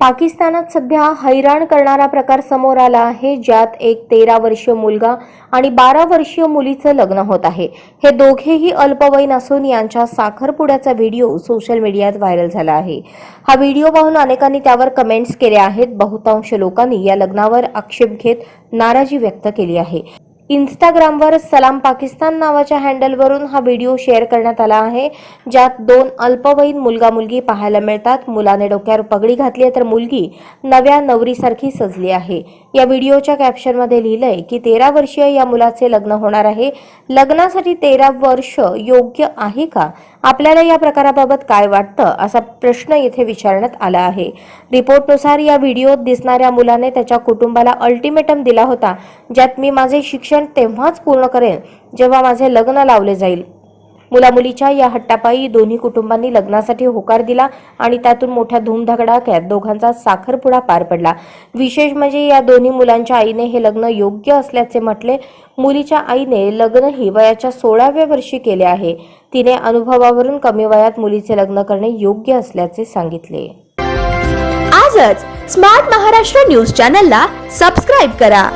पाकिस्तानात सध्या हैराण करणारा प्रकार समोर आला आहे ज्यात एक तेरा वर्षीय मुलगा आणि बारा वर्षीय मुलीचं लग्न होत आहे. हे दोघेही अल्पवयीन असून यांच्या साखरपुड्याचा व्हिडिओ सोशल मीडियात व्हायरल झाला आहे. हा व्हिडिओ पाहून अनेकांनी त्यावर कमेंट्स केल्या आहेत. बहुतांश लोकांनी या लग्नावर आक्षेप घेत नाराजी व्यक्त केली आहे. इंस्टाग्रामवर सलाम पाकिस्तान नावाच्या हँडलवरून हा व्हिडिओ शेअर करण्यात आला आहे ज्यात दोन अल्पवयीन मुलगा मुलगी पाहायला मिळतात. मुलाने डोक्यावर पगडी घातली आहे तर मुलगी नव्या नवरीसारखी सजली आहे. या व्हिडिओच्या कॅप्शनमध्ये लिहिलंय की तेरा वर्षीय या मुलाचे लग्न होणार आहे. लग्नासाठी तेरा वर्ष योग्य आहे का? आपल्याला या प्रकाराबाबत काय वाटतं? असा प्रश्न येथे विचारण्यात आला आहे. रिपोर्टनुसार या व्हिडिओत दिसणाऱ्या मुलाने त्याच्या कुटुंबाला अल्टिमेटम दिला होता ज्यात मी माझे शिक्षण तेव्हाच पूर्ण करेन जेव्हा माझे लग्न लावले जाईल. मुलामुलीच्या या हट्टापायी दोन्ही कुटुंबांनी लग्नासाठी होकार दिला आणि त्यातून मोठ्या धूमधगडाक्यात दोघांचा साखरपुडा पार पडला. विशेष म्हणजे या दोन्ही मुलांच्या आईने हे लग्न योग्य असल्याचे म्हटले. मुलीच्या आईने लग्नही वयाच्या सोळाव्या वर्षी केले आहे. तिने अनुभवावरून कमी वयात मुलीचे लग्न करणे योग्य असल्याचे सांगितले. आजच स्मार्ट महाराष्ट्र न्यूज चॅनलला सबस्क्राईब करा.